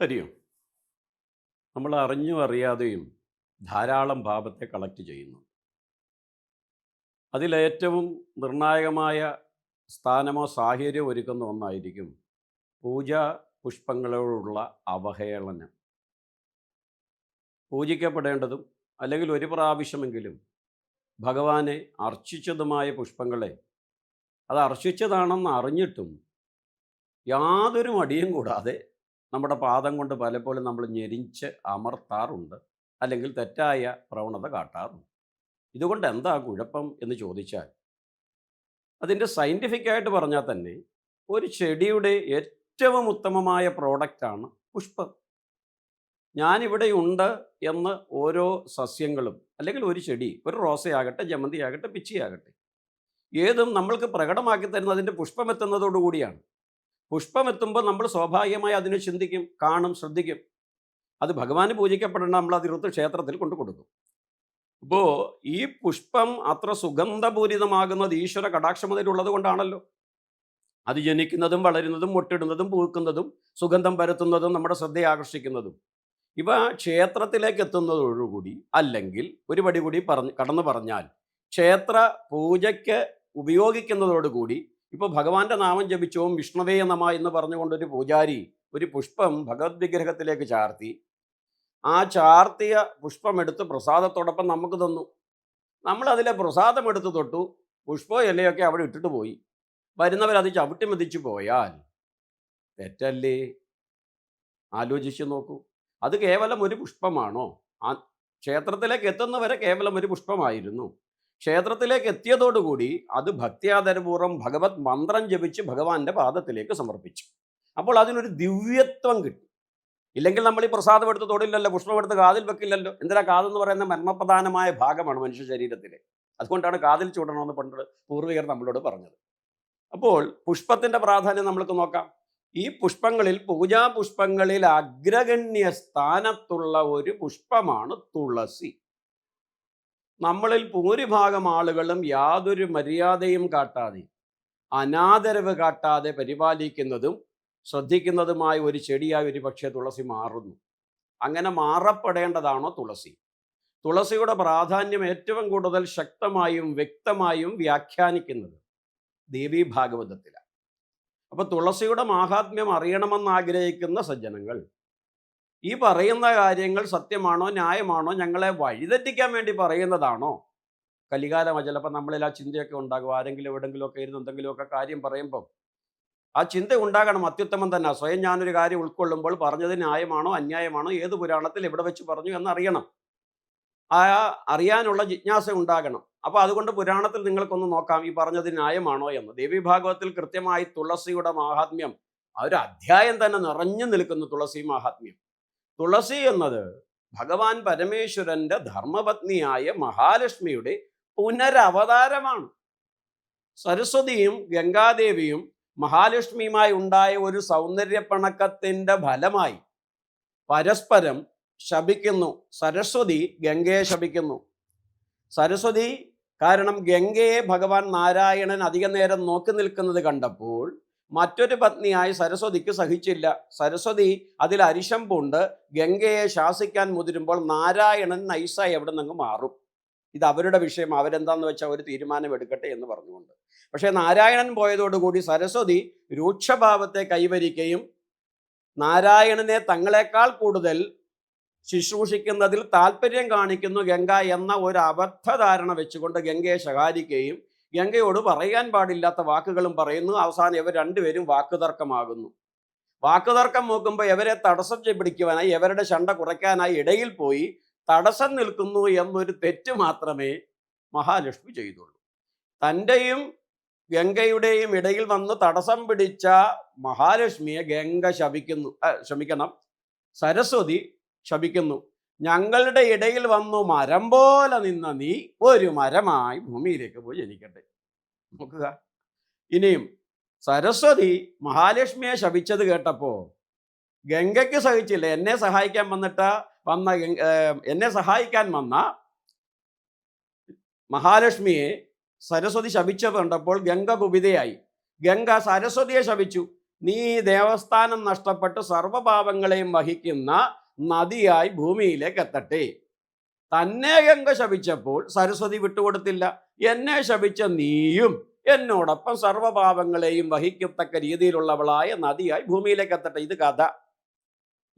ഹരിയും നമ്മൾ അറിഞ്ഞും അറിയാതെയും ധാരാളം പാപത്തെ കളക്ട് ചെയ്യുന്നു. അതിലേറ്റവും നിർണായകമായ സ്ഥാനമോ സാഹചര്യമോ ഒരുക്കുന്ന ഒന്നായിരിക്കും പൂജാ പുഷ്പങ്ങളോടുള്ള അവഹേളനം. പൂജിക്കപ്പെടേണ്ടതും അല്ലെങ്കിൽ ഒരു പ്രാവശ്യമെങ്കിലും ഭഗവാനെ അർച്ചിച്ചതുമായ പുഷ്പങ്ങളെ അത് അർച്ചിച്ചതാണെന്ന് അറിഞ്ഞിട്ടും യാതൊരു മടിയും കൂടാതെ നമ്മുടെ പാദം കൊണ്ട് പലപ്പോഴും നമ്മൾ ഞെരിച്ച് അമർത്താറുണ്ട്. അല്ലെങ്കിൽ തെറ്റായ പ്രവണത കാട്ടാറുണ്ട്. ഇതുകൊണ്ട് എന്താ കുഴപ്പം എന്ന് ചോദിച്ചാൽ അതിന്റെ സയന്റിഫിക്കായിട്ട് പറഞ്ഞാൽ തന്നെ ഒരു ചെടിയുടെ ഏറ്റവും ഉത്തമമായ പ്രോഡക്റ്റാണ് പുഷ്പം. ഞാനിവിടെ ഉണ്ട് എന്ന് ഓരോ സസ്യങ്ങളും അല്ലെങ്കിൽ ഒരു ചെടി ഒരു റോസയാകട്ടെ ജമന്തിയാകട്ടെ പിച്ചിയാകട്ടെ ഏതും നമ്മൾക്ക് പ്രകടമാക്കി തരുന്നത് അതിന്റെ പുഷ്പം എത്തുന്നതോടുകൂടിയാണ്. പുഷ്പം എത്തുമ്പോൾ നമ്മൾ സ്വാഭാവികമായി അതിനെ ചിന്തിക്കും കാണും ശ്രദ്ധിക്കും. അത് ഭഗവാന് പൂജിക്കപ്പെടേണ്ട നമ്മൾ അതിർത്ത് ക്ഷേത്രത്തിൽ കൊണ്ടു കൊടുക്കും. അപ്പോൾ ഈ പുഷ്പം അത്ര സുഗന്ധപൂരിതമാകുന്നത് ഈശ്വര കടാക്ഷമതയിലുള്ളത് കൊണ്ടാണല്ലോ. അത് ജനിക്കുന്നതും വളരുന്നതും മുട്ടിടുന്നതും പൂക്കുന്നതും സുഗന്ധം പരത്തുന്നതും നമ്മുടെ ശ്രദ്ധയെ ആകർഷിക്കുന്നതും. ഇവ ക്ഷേത്രത്തിലേക്ക് എത്തുന്നതോടുകൂടി അല്ലെങ്കിൽ ഒരു പടി കൂടി പറഞ്ഞ് കടന്നു പറഞ്ഞാൽ ക്ഷേത്ര പൂജയ്ക്ക് ഉപയോഗിക്കുന്നതോടുകൂടി ഇപ്പോൾ ഭഗവാന്റെ നാമം ജപിച്ചോം വിഷ്ണവേ നമ എന്ന് പറഞ്ഞുകൊണ്ടൊരു പൂജാരി ഒരു പുഷ്പം ഭഗവത് വിഗ്രഹത്തിലേക്ക് ചാർത്തി. ആ ചാർത്തിയ പുഷ്പം എടുത്ത് പ്രസാദത്തോടൊപ്പം നമുക്ക് തന്നു. നമ്മൾ അതിലെ പ്രസാദം എടുത്ത് തൊട്ടു. പുഷ്പോ ഇലയൊക്കെ അവിടെ ഇട്ടിട്ട് പോയി. വരുന്നവരത് ചവിട്ടി മെതിച്ചു പോയാൽ തെറ്റല്ലേ? ആലോചിച്ച് നോക്കൂ. അത് കേവലം ഒരു പുഷ്പമാണോ? ആ ക്ഷേത്രത്തിലേക്ക് എത്തുന്നവരെ കേവലം ഒരു പുഷ്പമായിരുന്നു. ക്ഷേത്രത്തിലേക്ക് എത്തിയതോടുകൂടി അത് ഭക്തിയാദരപൂർവം ഭഗവത് മന്ത്രം ജപിച്ച് ഭഗവാന്റെ പാദത്തിലേക്ക് സമർപ്പിച്ചു. അപ്പോൾ അതിനൊരു ദിവ്യത്വം കിട്ടി. ഇല്ലെങ്കിൽ നമ്മൾ ഈ പ്രസാദം എടുത്ത് തൊടില്ലല്ലോ പുഷ്പം എടുത്ത് കാതിൽ വെക്കില്ലല്ലോ. എന്തിനാ കാതെന്ന് പറയുന്ന മർമ്മപ്രധാനമായ ഭാഗമാണ് മനുഷ്യ ശരീരത്തിലെ. അതുകൊണ്ടാണ് കാതിൽ ചൂടണമെന്ന് പണ്ട് പൂർവികർ നമ്മളോട് പറഞ്ഞത്. അപ്പോൾ പുഷ്പത്തിന്റെ പ്രാധാന്യം നമ്മൾക്ക് നോക്കാം. ഈ പുഷ്പങ്ങളിൽ പൂജാ പുഷ്പങ്ങളിൽ അഗ്രഗണ്യ സ്ഥാനത്തുള്ള ഒരു പുഷ്പമാണ് തുളസി. നമ്മളിൽ ഭൂരിഭാഗം ആളുകളും യാതൊരു മര്യാദയും കാട്ടാതെ അനാദരവ് കാട്ടാതെ പരിപാലിക്കുന്നതും ശ്രദ്ധിക്കുന്നതുമായ ഒരു ചെടിയായി ഒരു പക്ഷേ തുളസി മാറുന്നു. അങ്ങനെ മാറപ്പെടേണ്ടതാണോ തുളസി? തുളസിയുടെ പ്രാധാന്യം ഏറ്റവും കൂടുതൽ ശക്തമായും വ്യക്തമായും വ്യാഖ്യാനിക്കുന്നത് ദേവി ഭാഗവതത്തിലാണ്. അപ്പോൾ തുളസിയുടെ മാഹാത്മ്യം അറിയണമെന്ന് ആഗ്രഹിക്കുന്ന സജ്ജനങ്ങൾ ഈ പറയുന്ന കാര്യങ്ങൾ സത്യമാണോ ന്യായമാണോ ഞങ്ങളെ വഴിതെറ്റിക്കാൻ വേണ്ടി പറയുന്നതാണോ? കലികാലമാണ് ചിലപ്പോൾ നമ്മളിൽ ആ ചിന്തയൊക്കെ ഉണ്ടാകും. ആരെങ്കിലും എവിടെങ്കിലുമൊക്കെ ഇരുന്ന് എന്തെങ്കിലുമൊക്കെ കാര്യം പറയുമ്പം ആ ചിന്ത ഉണ്ടാകണം. അത്യുത്തമം തന്നെ. സ്വയം ഞാനൊരു കാര്യം ഉൾക്കൊള്ളുമ്പോൾ പറഞ്ഞത് ന്യായമാണോ അന്യായമാണോ ഏത് പുരാണത്തിൽ എവിടെ വെച്ച് പറഞ്ഞു എന്നറിയണം. ആ അറിയാനുള്ള ജിജ്ഞാസ ഉണ്ടാകണം. അപ്പോൾ അതുകൊണ്ട് പുരാണത്തിൽ നിങ്ങൾക്കൊന്ന് നോക്കാം ഈ പറഞ്ഞത് ന്യായമാണോ എന്ന്. ദേവി ഭാഗവത്തിൽ കൃത്യമായി തുളസിയുടെ മഹാത്മ്യം ആ ഒരു അധ്യായം തന്നെ നിറഞ്ഞു നിൽക്കുന്നു തുളസി മാഹാത്മ്യം. തുളസി എന്നത് ഭഗവാൻ പരമേശ്വരന്റെ ധർമ്മപത്നിയായ മഹാലക്ഷ്മിയുടെ പുനരവതാരമാണ്. സരസ്വതിയും ഗംഗാദേവിയും മഹാലക്ഷ്മിയുമായി ഉണ്ടായ ഒരു സൗന്ദര്യപ്പണക്കത്തിന്റെ ഫലമായി പരസ്പരം ശപിക്കുന്നു. സരസ്വതി ഗംഗയെ ശപിക്കുന്നു. സരസ്വതി കാരണം ഗംഗയെ ഭഗവാൻ നാരായണൻ അധിക നേരം നോക്കി നിൽക്കുന്നത് കണ്ടപ്പോൾ മറ്റൊരു പത്നിയായി സരസ്വതിക്ക് സഹിച്ചില്ല. സരസ്വതി അതിൽ അരിശം പൂണ്ട് ഗംഗയെ ശാസിക്കാൻ മുതിരുമ്പോൾ നാരായണൻ നൈസായി എവിടെ നിന്ന് മാറും. ഇത് അവരുടെ വിഷയം. അവരെന്താന്ന് വെച്ചാൽ ഒരു തീരുമാനം എടുക്കട്ടെ എന്ന് പറഞ്ഞുകൊണ്ട്. പക്ഷേ നാരായണൻ പോയതോടുകൂടി സരസ്വതി രൂക്ഷഭാവത്തെ കൈവരിക്കുകയും നാരായണനെ തങ്ങളെക്കാൾ കൂടുതൽ ശുശ്രൂഷിക്കുന്നതിൽ താല്പര്യം കാണിക്കുന്നു ഗംഗ എന്ന ഒരു അബദ്ധധാരണ വെച്ചുകൊണ്ട് ഗംഗയെ ശകാരിക്കുകയും ഗംഗയോട് പറയാൻ പാടില്ലാത്ത വാക്കുകളും പറയുന്നു. അവസാനം ഇവർ രണ്ടുപേരും വാക്കുതർക്കമാകുന്നു. വാക്കുതർക്കം നോക്കുമ്പോൾ ഇവരെ തടസ്സം പിടിക്കുവാനായി ഇവരുടെ ശണ്ട കുറയ്ക്കാനായി ഇടയിൽ പോയി തടസ്സം നിൽക്കുന്നു എന്നൊരു തെറ്റ് മാത്രമേ മഹാലക്ഷ്മി ചെയ്തുള്ളൂ. തന്റെയും ഗംഗയുടെയും ഇടയിൽ വന്ന് തടസ്സം പിടിച്ച മഹാലക്ഷ്മിയെ ഗംഗ ശപിക്കുന്നു. ക്ഷമിക്കണം. സരസ്വതി ശപിക്കുന്നു. ഞങ്ങളുടെ ഇടയിൽ വന്നു മരം പോലെ നിന്ന നീ ഒരു മരമായി ഭൂമിയിലേക്ക് പോയി ജനിക്കട്ടെ. നോക്കുക. ഇനിയും സരസ്വതി മഹാലക്ഷ്മിയെ ശപിച്ചത് കേട്ടപ്പോൾ ഗംഗയ്ക്ക് സഹിച്ചില്ല. എന്നെ സഹായിക്കാൻ വന്നിട്ട വന്ന എന്നെ സഹായിക്കാൻ വന്ന മഹാലക്ഷ്മിയെ സരസ്വതി ശപിച്ചത് കണ്ടപ്പോൾ ഗംഗ കുപിതയായി. ഗംഗ സരസ്വതിയെ ശപിച്ചു. നീ ദേവസ്ഥാനം നഷ്ടപ്പെട്ട് സർവപാപങ്ങളെയും വഹിക്കുന്ന നദിയായി ഭൂമിയിലേക്ക് എത്തട്ടെ. തന്നെ ഗംഗ ശപിച്ചപ്പോൾ സരസ്വതി വിട്ടുകൊടുത്തില്ല. എന്നെ ശപിച്ച നീയും എന്നോടൊപ്പം സർവപാപങ്ങളെയും വഹിക്കത്തക്ക രീതിയിലുള്ളവളായ നദിയായി ഭൂമിയിലേക്ക് എത്തട്ടെ ഇത് കഥ.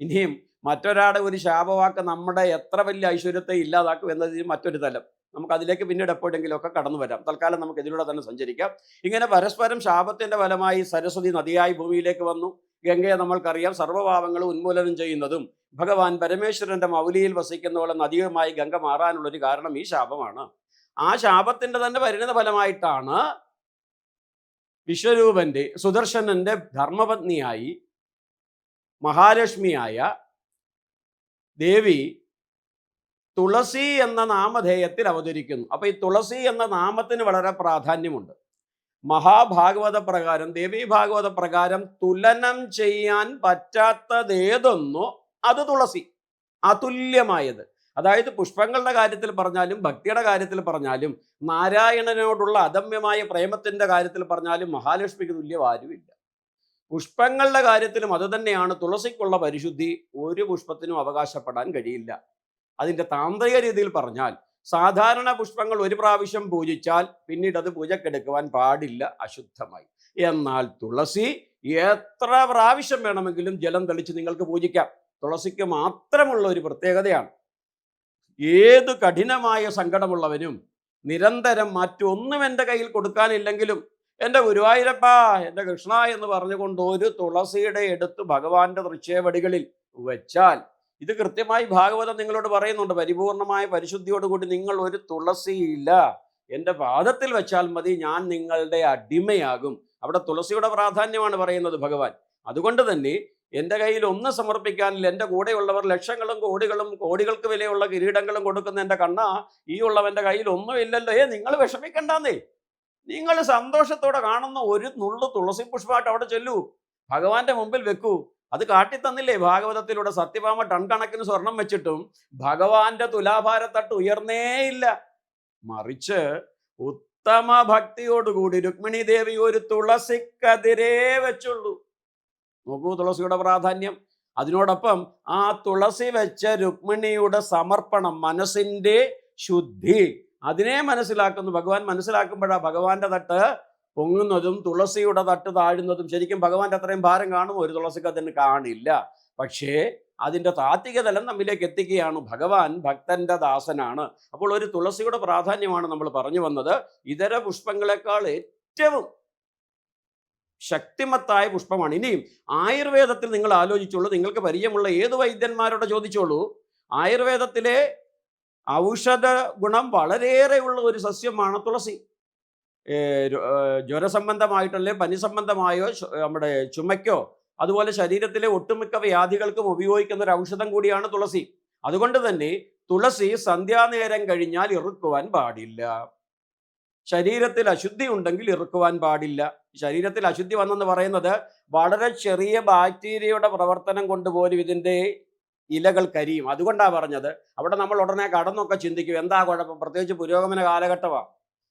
ഇനിയും മറ്റൊരാളുടെ ഒരു ശാപവാക്ക് നമ്മുടെ എത്ര വലിയ ഐശ്വര്യത്തെ ഇല്ലാതാക്കും എന്നത് മറ്റൊരു തലം. നമുക്ക് അതിലേക്ക് പിന്നീട് എപ്പോഴെങ്കിലും ഒക്കെ കടന്നു വരാം. തൽക്കാലം നമുക്ക് ഇതിലൂടെ തന്നെ സഞ്ചരിക്കാം. ഇങ്ങനെ പരസ്പരം ശാപത്തിന്റെ ഫലമായി സരസ്വതി നദിയായി ഭൂമിയിലേക്ക് വന്നു. ഗംഗയെ നമ്മൾക്കറിയാം സർവപാപങ്ങളും ഉന്മൂലനം ചെയ്യുന്നതും ഭഗവാൻ പരമേശ്വരന്റെ മൗലിയിൽ വസിക്കുന്നവളെ നദിയുമായി ഗംഗ മാറാനുള്ളൊരു കാരണം ഈ ശാപമാണ്. ആ ശാപത്തിന്റെ തന്നെ പരിണിത ഫലമായിട്ടാണ് വിശ്വരൂപന്റെ സുദർശനന്റെ ധർമ്മപത്നിയായി മഹാലക്ഷ്മിയായ ദേവി തുളസി എന്ന നാമധേയത്തിൽ അവതരിക്കുന്നു. അപ്പോൾ ഈ തുളസി എന്ന നാമത്തിന് വളരെ പ്രാധാന്യമുണ്ട്. മഹാഭാഗവത പ്രകാരം ദേവി ഭാഗവത പ്രകാരം തുലനം ചെയ്യാൻ പറ്റാത്തതേതൊന്നോ അത് തുളസി അതുല്യമായത്. അതായത് പുഷ്പങ്ങളുടെ കാര്യത്തിൽ പറഞ്ഞാലും ഭക്തിയുടെ കാര്യത്തിൽ പറഞ്ഞാലും നാരായണനോടുള്ള അദമ്യമായ പ്രേമത്തിന്റെ കാര്യത്തിൽ പറഞ്ഞാലും മഹാലക്ഷ്മിക്ക് തുല്യം ആരുമില്ല പുഷ്പങ്ങളുടെ കാര്യത്തിലും അതുതന്നെയാണ് തുളസിക്കുള്ള പരിശുദ്ധി ഒരു പുഷ്പത്തിനും അവകാശപ്പെടാൻ കഴിയില്ല. അതിന്റെ താന്ത്രിക രീതിയിൽ പറഞ്ഞാൽ സാധാരണ പുഷ്പങ്ങൾ ഒരു പ്രാവശ്യം പൂജിച്ചാൽ പിന്നീട് അത് പൂജക്കെടുക്കുവാൻ പാടില്ല അശുദ്ധമായി. എന്നാൽ തുളസി എത്ര പ്രാവശ്യം വേണമെങ്കിലും ജലം തെളിച്ച് നിങ്ങൾക്ക് പൂജിക്കാം. തുളസിക്ക് മാത്രമുള്ള ഒരു പ്രത്യേകതയാണ്. ഏത് കഠിനമായ സങ്കടമുള്ളവനും നിരന്തരം മറ്റൊന്നും എന്റെ കയ്യിൽ കൊടുക്കാനില്ലെങ്കിലും എന്റെ ഗുരുവായൂരപ്പ എന്റെ കൃഷ്ണ എന്ന് പറഞ്ഞുകൊണ്ട് ഒരു തുളസിയുടെ എടുത്ത് ഭഗവാന്റെ ദൃശ്യവടികളിൽ വെച്ചാൽ. ഇത് കൃത്യമായി ഭാഗവതം നിങ്ങളോട് പറയുന്നുണ്ട്. പരിപൂർണമായ പരിശുദ്ധിയോടുകൂടി നിങ്ങൾ ഒരു തുളസിയില്ല. എന്റെ പാദത്തിൽ വെച്ചാൽ മതി ഞാൻ നിങ്ങളുടെ അടിമയാകും. അവിടെ തുളസിയുടെ പ്രാധാന്യമാണ് പറയുന്നത് ഭഗവാൻ. അതുകൊണ്ട് തന്നെ എന്റെ കയ്യിൽ ഒന്ന് സമർപ്പിക്കാനില്ല. എന്റെ കൂടെയുള്ളവർ ലക്ഷങ്ങളും കോടികളും കോടികൾക്ക് വിലയുള്ള കിരീടങ്ങളും കൊടുക്കുന്ന എന്റെ കണ്ണ ഈ ഉള്ളവന്റെ കയ്യിൽ ഒന്നുമില്ലല്ലോ ഏ നിങ്ങൾ വിഷമിക്കണ്ടെന്നേ. നിങ്ങൾ സന്തോഷത്തോടെ കാണുന്ന ഒരു നുള്ളു തുളസി പുഷ്പമായിട്ട് അവിടെ ചെല്ലൂ. ഭഗവാന്റെ മുമ്പിൽ വെക്കൂ. അത് കാട്ടിത്തന്നില്ലേ? ഭാഗവതത്തിലൂടെ സത്യഭാമ ടൺ കണക്കിന് സ്വർണം വെച്ചിട്ടും ഭഗവാന്റെ തുലാഭാരത്തട്ട് ഉയർന്നേയില്ല. മറിച്ച് ഉത്തമ ഭക്തിയോടുകൂടി രുക്മിണി ദേവി ഒരു തുളസിക്കതിരേ വെച്ചുള്ളൂ. നോക്കൂ തുളസിയുടെ പ്രാധാന്യം. അതിനോടൊപ്പം ആ തുളസി വെച്ച രുക്മിണിയുടെ സമർപ്പണം മനസ്സിന്റെ ശുദ്ധി. അതിനെ മനസ്സിലാക്കുന്നു. ഭഗവാൻ മനസ്സിലാക്കുമ്പോഴാണ് ഭഗവാന്റെ തട്ട് പൊങ്ങുന്നതും തുളസിയുടെ തട്ട് താഴുന്നതും. ശരിക്കും ഭഗവാന്റെ അത്രയും ഭാരം കാണും ഒരു തുളസിക്ക് അതിന് കാണില്ല. പക്ഷേ അതിന്റെ താത്വിക തലം നമ്മിലേക്ക് എത്തിക്കുകയാണ്. ഭഗവാൻ ഭക്തന്റെ ദാസനാണ്. അപ്പോൾ ഒരു തുളസിയുടെ പ്രാധാന്യമാണ് നമ്മൾ പറഞ്ഞു വന്നത്. ഇതര പുഷ്പങ്ങളെക്കാൾ ഏറ്റവും ശക്തിമത്തായ പുഷ്പമാണ്. ഇനിയും ആയുർവേദത്തിൽ നിങ്ങൾ ആലോചിച്ചോളൂ. നിങ്ങൾക്ക് പരിചയമുള്ള ഏത് വൈദ്യന്മാരോട് ചോദിച്ചോളൂ. ആയുർവേദത്തിലെ ഔഷധ ഗുണം വളരെയേറെയുള്ള ഒരു സസ്യമാണ് തുളസി. ജ്വരസംബന്ധമായിട്ടല്ലേ പനി സംബന്ധമായോ നമ്മുടെ ചുമയ്ക്കോ അതുപോലെ ശരീരത്തിലെ ഒട്ടുമിക്ക വ്യാധികൾക്കും ഉപയോഗിക്കുന്ന ഒരു ഔഷധം കൂടിയാണ് തുളസി. അതുകൊണ്ട് തന്നെ തുളസി സന്ധ്യാനേരം കഴിഞ്ഞാൽ ഇറുക്കുവാൻ പാടില്ല. ശരീരത്തിൽ അശുദ്ധി ഉണ്ടെങ്കിൽ ഇറുക്കുവാൻ പാടില്ല. ശരീരത്തിൽ അശുദ്ധി വന്നെന്ന് പറയുന്നത് വളരെ ചെറിയ ബാക്ടീരിയയുടെ പ്രവർത്തനം കൊണ്ട് പോലും ഇതിന്റെ ഇലകൾ കരിയും. അതുകൊണ്ടാണ് പറഞ്ഞത്. അവിടെ നമ്മൾ ഉടനെ കടന്നൊക്കെ ചിന്തിക്കും എന്താ കുഴപ്പം? പ്രത്യേകിച്ച് പുരോഗമന കാലഘട്ടമാണ്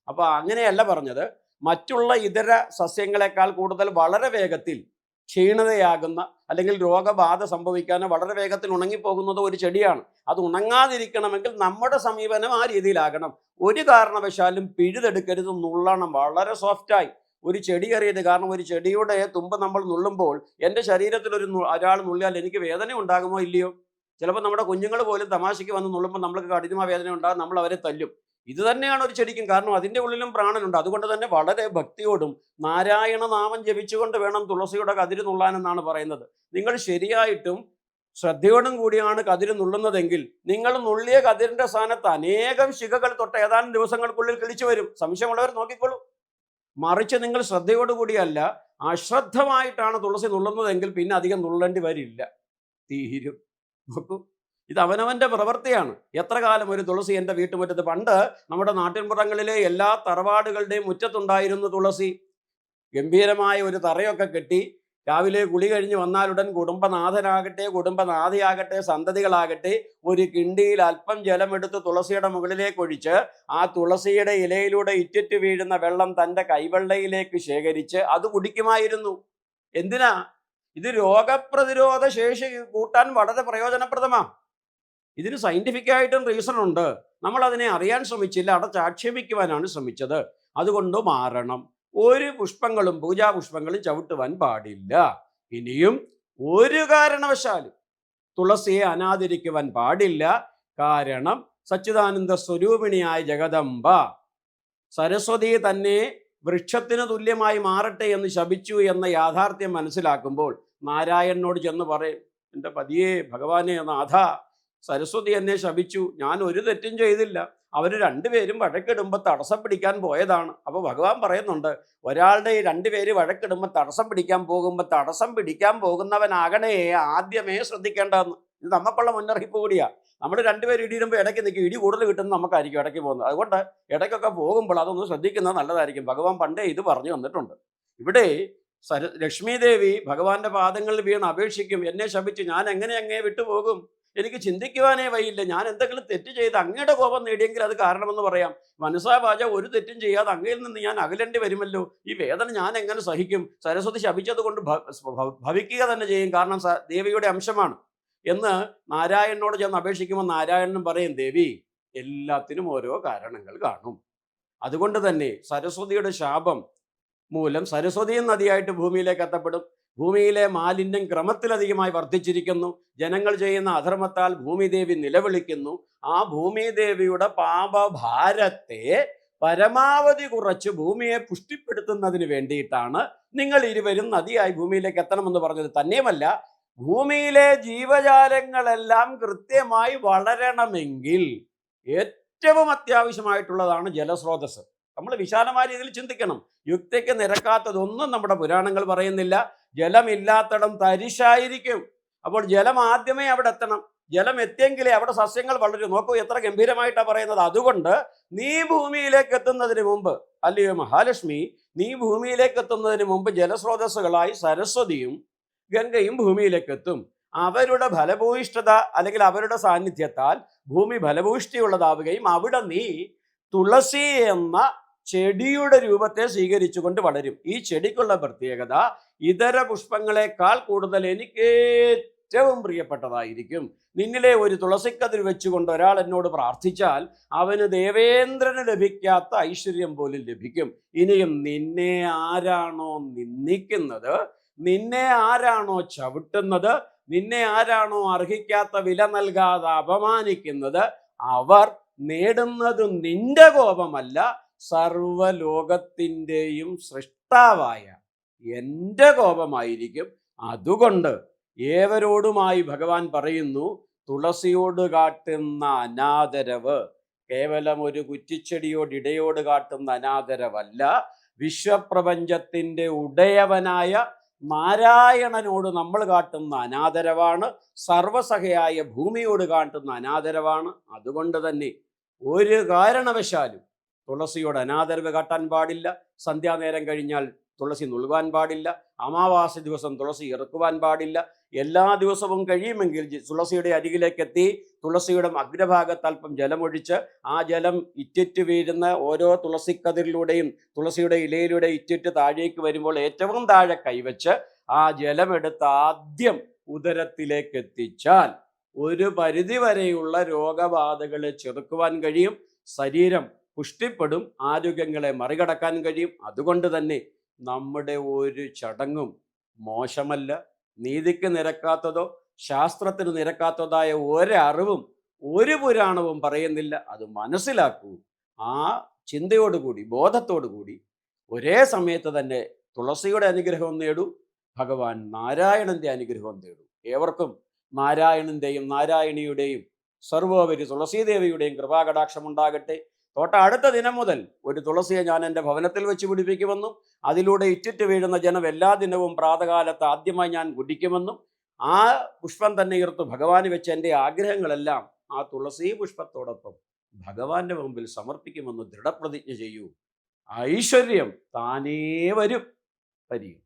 അപ്പോൾ അങ്ങനെയല്ല പറഞ്ഞത്. മറ്റുള്ള ഇതര സസ്യങ്ങളെക്കാൾ കൂടുതൽ വളരെ വേഗത്തിൽ ക്ഷീണതയാകുന്ന അല്ലെങ്കിൽ രോഗബാധ സംഭവിക്കാനോ വളരെ വേഗത്തിൽ ഉണങ്ങിപ്പോകുന്നത് ഒരു ചെടിയാണ്. അത് ഉണങ്ങാതിരിക്കണമെങ്കിൽ നമ്മുടെ സമീപനം ആ രീതിയിലാകണം. ഒരു കാരണവശാലും പിഴുതെടുക്കരുത് നുള്ളണം. വളരെ സോഫ്റ്റായി. ഒരു ചെടി അറിയത് കാരണം ഒരു ചെടിയുടെ തുമ്പ് നമ്മൾ നുള്ളുമ്പോൾ എന്റെ ശരീരത്തിൽ ഒരു ഒരാൾ നുള്ളിയാൽ എനിക്ക് വേദന ഉണ്ടാകുമോ ഇല്ലയോ? ചിലപ്പോൾ നമ്മുടെ കുഞ്ഞുങ്ങൾ പോലും തമാശയ്ക്ക് വന്ന് നുള്ളുമ്പോൾ നമ്മൾക്ക് കഠിനമായ വേദന ഉണ്ടാകും. നമ്മൾ അവരെ തല്ലും. ഇത് തന്നെയാണ് ഒരു ചെടിക്കും. കാരണം അതിന്റെ ഉള്ളിലും പ്രാണനുണ്ട്. അതുകൊണ്ട് തന്നെ വളരെ ഭക്തിയോടും നാരായണ നാമം ജപിച്ചുകൊണ്ട് വേണം തുളസിയുടെ കതിര് നുള്ളാനെന്നാണ് പറയുന്നത്. നിങ്ങൾ ശരിയായിട്ടും ശ്രദ്ധയോടും കൂടിയാണ് കതിര് നുള്ളുന്നതെങ്കിൽ നിങ്ങൾ നുള്ളിയ കതിരിന്റെ സ്ഥാനത്ത് അനേകം ശിഖകൾ തൊട്ട് ഏതാനും ദിവസങ്ങൾക്കുള്ളിൽ കിളിച്ചു വരും. സംശയമുള്ളവർ നോക്കിക്കോളൂ. മറിച്ച് നിങ്ങൾ ശ്രദ്ധയോടുകൂടിയല്ല അശ്രദ്ധമായിട്ടാണ് തുളസി നുള്ളുന്നതെങ്കിൽ പിന്നെ അധികം നുള്ളേണ്ടി വരില്ല. തീരും. നോക്കൂ. ഇത് അവനവന്റെ പ്രവൃത്തിയാണ്. എത്ര കാലം ഒരു തുളസി എന്റെ വീട്ടുമുറ്റത്ത്? പണ്ട് നമ്മുടെ നാട്ടിൻപുറങ്ങളിലെ എല്ലാ തറവാടുകളുടെയും മുറ്റത്തുണ്ടായിരുന്നു തുളസി. ഗംഭീരമായ ഒരു തറയൊക്കെ കെട്ടി രാവിലെ കുളി കഴിഞ്ഞ് വന്നാലുടൻ കുടുംബനാഥനാകട്ടെ കുടുംബനാഥയാകട്ടെ സന്തതികളാകട്ടെ ഒരു കിണ്ടിയിൽ അല്പം ജലമെടുത്ത് തുളസിയുടെ മുകളിലേക്ക് ഒഴിച്ച് ആ തുളസിയുടെ ഇലയിലൂടെ ഇറ്റിറ്റ് വീഴുന്ന വെള്ളം തന്റെ കൈവെള്ളയിലേക്ക് ശേഖരിച്ച് അത് കുടിക്കുമായിരുന്നു. എന്തിനാ? ഇത് രോഗപ്രതിരോധ ശേഷി കൂട്ടാൻ വളരെ പ്രയോജനപ്രദമാ. ഇതിന് സയന്റിഫിക് ആയിട്ടും റീസൺ ഉണ്ട്. നമ്മൾ അതിനെ അറിയാൻ ശ്രമിച്ചില്ല അടച്ചാക്ഷേപിക്കുവാനാണ് ശ്രമിച്ചത്. അതുകൊണ്ട് മാറണം. ഒരു പുഷ്പങ്ങളും പൂജാ പുഷ്പങ്ങളും ചവിട്ടുവാൻ പാടില്ല. ഇനിയും ഒരു കാരണവശാലും തുളസിയെ അനാദരിക്കുവാൻ പാടില്ല. കാരണം സച്ചിദാനന്ദ സ്വരൂപിണിയായ ജഗദംബ സരസ്വതി തന്നെ വൃക്ഷത്തിന് തുല്യമായി മാറട്ടെ എന്ന് ശപിച്ചു എന്ന യാഥാർത്ഥ്യം മനസ്സിലാക്കുമ്പോൾ നാരായണനോട് ചെന്ന് പറയും എന്റെ പതിയെ ഭഗവാനെ നാഥ സരസ്വതി എന്നെ ശപിച്ചു. ഞാൻ ഒരു തെറ്റും ചെയ്തില്ല. അവർ രണ്ടുപേരും വഴക്കിടുമ്പോൾ തടസ്സം പിടിക്കാൻ പോയതാണ്. അപ്പോൾ ഭഗവാൻ പറയുന്നുണ്ട് ഒരാളുടെ ഈ രണ്ടുപേര് വഴക്കിടുമ്പോൾ തടസ്സം പിടിക്കാൻ പോകുമ്പോൾ തടസ്സം പിടിക്കാൻ പോകുന്നവനാകണേ ആദ്യമേ ശ്രദ്ധിക്കേണ്ടതെന്ന്. ഇത് നമുക്കുള്ള മുന്നറിയിപ്പ് കൂടിയാണ് നമ്മൾ രണ്ടുപേരും ഇടിയിടുമ്പോൾ ഇടയ്ക്ക് നിൽക്കും ഇടി കൂടുതൽ കിട്ടുന്നത് നമുക്കായിരിക്കും ഇടയ്ക്ക് പോകുന്നത്. അതുകൊണ്ട് ഇടയ്ക്കൊക്കെ പോകുമ്പോൾ അതൊന്ന് ശ്രദ്ധിക്കുന്നത് നല്ലതായിരിക്കും. ഭഗവാൻ പണ്ടേ ഇത് പറഞ്ഞു വന്നിട്ടുണ്ട് ഇവിടെ സര ലക്ഷ്മി ദേവി ഭഗവാന്റെ പാദങ്ങളിൽ വീണ് അപേക്ഷിക്കും. എന്നെ ശപിച്ചു ഞാൻ എങ്ങനെ അങ്ങേ വിട്ടുപോകും? എനിക്ക് ചിന്തിക്കുവാനേ വയ്യില്ല ഞാൻ എന്തെങ്കിലും തെറ്റ് ചെയ്ത് അങ്ങയുടെ കോപം നേടിയെങ്കിൽ അത് കാരണമെന്ന് പറയാം. മനസ്സാ വാച ഒരു തെറ്റും ചെയ്യാതെ അങ്ങയിൽ നിന്ന് ഞാൻ അകലേണ്ടി വരുമല്ലോ? ഈ വേദന ഞാൻ എങ്ങനെ സഹിക്കും? സരസ്വതി ശപിച്ചത് കൊണ്ട് ഭവിക്കുക തന്നെ ചെയ്യും. കാരണം ദേവിയുടെ അംശമാണ്. എന്ന് നാരായണനോട് ചെന്ന് അപേക്ഷിക്കുമ്പോൾ നാരായണനും പറയും ദേവി എല്ലാത്തിനും ഓരോ കാരണങ്ങൾ കാണും. അതുകൊണ്ട് തന്നെ സരസ്വതിയുടെ ശാപം മൂലം സരസ്വതി നദിയായിട്ട് ഭൂമിയിലേക്ക് എത്തപ്പെടും. ഭൂമിയിലെ മാലിന്യം ക്രമത്തിലധികമായി വർദ്ധിച്ചിരിക്കുന്നു. ജനങ്ങൾ ചെയ്യുന്ന അധർമ്മത്താൽ ഭൂമിദേവി നിലവിളിക്കുന്നു. ആ ഭൂമിദേവിയുടെ പാപഭാരത്തെ പരമാവധി കുറച്ച് ഭൂമിയെ പുഷ്ടിപ്പെടുത്തുന്നതിന് വേണ്ടിയിട്ടാണ് നിങ്ങൾ ഇരുവരും നദിയായി ഭൂമിയിലേക്ക് എത്തണമെന്ന് പറഞ്ഞത്. തന്നെയുമല്ല ഭൂമിയിലെ ജീവജാലങ്ങളെല്ലാം കൃത്യമായി വളരണമെങ്കിൽ ഏറ്റവും അത്യാവശ്യമായിട്ടുള്ളതാണ് ജലസ്രോതസ് നമ്മൾ വിശാലമായ രീതിയിൽ ചിന്തിക്കണം. യുക്തിക്ക് നിരക്കാത്തതൊന്നും നമ്മുടെ പുരാണങ്ങൾ പറയുന്നില്ല. ജലമില്ലാത്തടം തരിശായിരിക്കും. അപ്പോൾ ജലം ആദ്യമേ അവിടെ എത്തണം. ജലം എത്തിയെങ്കിലേ അവിടെ സസ്യങ്ങൾ വളരും. നോക്കൂ എത്ര ഗംഭീരമായിട്ടാണ് പറയുന്നത്. അതുകൊണ്ട് നീ ഭൂമിയിലേക്ക് എത്തുന്നതിന് മുമ്പ് അല്ലയോ മഹാലക്ഷ്മി നീ ഭൂമിയിലേക്ക് എത്തുന്നതിന് മുമ്പ് ജലസ്രോതസ്സുകളായി സരസ്വതിയും ഗംഗയും ഭൂമിയിലേക്ക് എത്തും. അവരുടെ ഫലഭൂയിഷ്ഠത അല്ലെങ്കിൽ അവരുടെ സാന്നിധ്യത്താൽ ഭൂമി ഫലഭൂയിഷ്ഠിയുള്ളതാവുകയും അവിടെ നീ തുളസി എന്ന ചെടിയുടെ രൂപത്തെ സ്വീകരിച്ചുകൊണ്ട് വളരും. ഈ ചെടിക്കുള്ള പ്രത്യേകത ഇതര പുഷ്പങ്ങളെക്കാൾ കൂടുതൽ എനിക്ക് ഏറ്റവും പ്രിയപ്പെട്ടതായിരിക്കും. നിന്നിലെ ഒരു തുളസിക്കതിൽ വെച്ചുകൊണ്ട് ഒരാൾ എന്നോട് പ്രാർത്ഥിച്ചാൽ അവന് ദേവേന്ദ്രന് ലഭിക്കാത്ത ഐശ്വര്യം പോലും ലഭിക്കും. ഇനിയും നിന്നെ ആരാണോ നിന്ദിക്കുന്നത്? നിന്നെ ആരാണോ ചവിട്ടുന്നത്? നിന്നെ ആരാണോ അർഹിക്കാത്ത വില നൽകാതെ അപമാനിക്കുന്നത്? അവർ നേടുന്നത് നിന്റെ കോപമല്ല സർവലോകത്തിന്റെയും സൃഷ്ടാവായ എന്റെ കോപമായിരിക്കും. അതുകൊണ്ട് ഏവരോടുമായി ഭഗവാൻ പറയുന്നു തുളസിയോട് കാട്ടുന്ന അനാദരവ് കേവലം ഒരു കുറ്റിച്ചെടിയോട് ഇടയോട് കാട്ടുന്ന അനാദരവല്ല. വിശ്വപ്രപഞ്ചത്തിന്റെ ഉടയവനായ നാരായണനോട് നമ്മൾ കാട്ടുന്ന അനാദരവാണ്. സർവസഹയായ ഭൂമിയോട് കാട്ടുന്ന അനാദരവാണ്. അതുകൊണ്ട് തന്നെ ഒരു കാരണവശാലും തുളസിയോട് അനാദരവ് കാട്ടാൻ പാടില്ല. സന്ധ്യാനേരം കഴിഞ്ഞാൽ തുളസി നുള്ളുവാൻ പാടില്ല. അമാവാസി ദിവസം തുളസി ഇറക്കുവാൻ പാടില്ല. എല്ലാ ദിവസവും കഴിയുമെങ്കിൽ തുളസിയുടെ അരികിലേക്ക് എത്തി തുളസിയുടെ അഗ്രഭാഗത്ത് അല്പം ജലമൊഴിച്ച് ആ ജലം ഇറ്റിറ്റ് വീഴുന്ന ഓരോ തുളസിക്കതിരിലൂടെയും തുളസിയുടെ ഇലയിലൂടെ ഇറ്റിറ്റ് താഴേക്ക് വരുമ്പോൾ ഏറ്റവും താഴെ കൈവച്ച് ആ ജലമെടുത്ത് ആദ്യം ഉദരത്തിലേക്ക് എത്തിച്ചാൽ ഒരു പരിധിവരെയുള്ള രോഗബാധകളെ ചെറുക്കുവാൻ കഴിയും. ശരീരം പുഷ്ടിപ്പെടും ആരോഗ്യങ്ങളെ മറികടക്കാൻ കഴിയും. അതുകൊണ്ട് തന്നെ നമ്മുടെ ഒരു ചടങ്ങും മോശമല്ല. നീതിക്ക് നിരക്കാത്തതോ ശാസ്ത്രത്തിന് നിരക്കാത്തതായ ഒരറിവും ഒരു പുരാണവും പറയുന്നില്ല. അത് മനസ്സിലാക്കൂ. ആ ചിന്തയോടുകൂടി ബോധത്തോടുകൂടി ഒരേ സമയത്ത് തന്നെ തുളസിയുടെ അനുഗ്രഹം നേടൂ ഭഗവാൻ നാരായണന്റെ അനുഗ്രഹം നേടൂ. ഏവർക്കും നാരായണന്റെയും നാരായണിയുടെയും സർവോപരി തുളസീദേവിയുടെയും കൃപാകടാക്ഷം ഉണ്ടാകട്ടെ. തൊട്ട അടുത്ത ദിനം മുതൽ ഒരു തുളസിയെ ഞാൻ എന്റെ ഭവനത്തിൽ വെച്ച് പിടിപ്പിക്കുമെന്നും അതിലൂടെ ഇറ്റിറ്റ് വീഴുന്ന ജനം എല്ലാ ദിനവും പ്രാതകാലത്ത് ആദ്യമായി ഞാൻ കുടിക്കുമെന്നും ആ പുഷ്പം തന്നെ ഇർത്ത് ഭഗവാന് വെച്ച് എന്റെ ആഗ്രഹങ്ങളെല്ലാം ആ തുളസി പുഷ്പത്തോടൊപ്പം ഭഗവാന്റെ മുമ്പിൽ സമർപ്പിക്കുമെന്ന് ദൃഢപ്രതിജ്ഞ ചെയ്യൂ. ഐശ്വര്യം താനേ വരും. വരിയും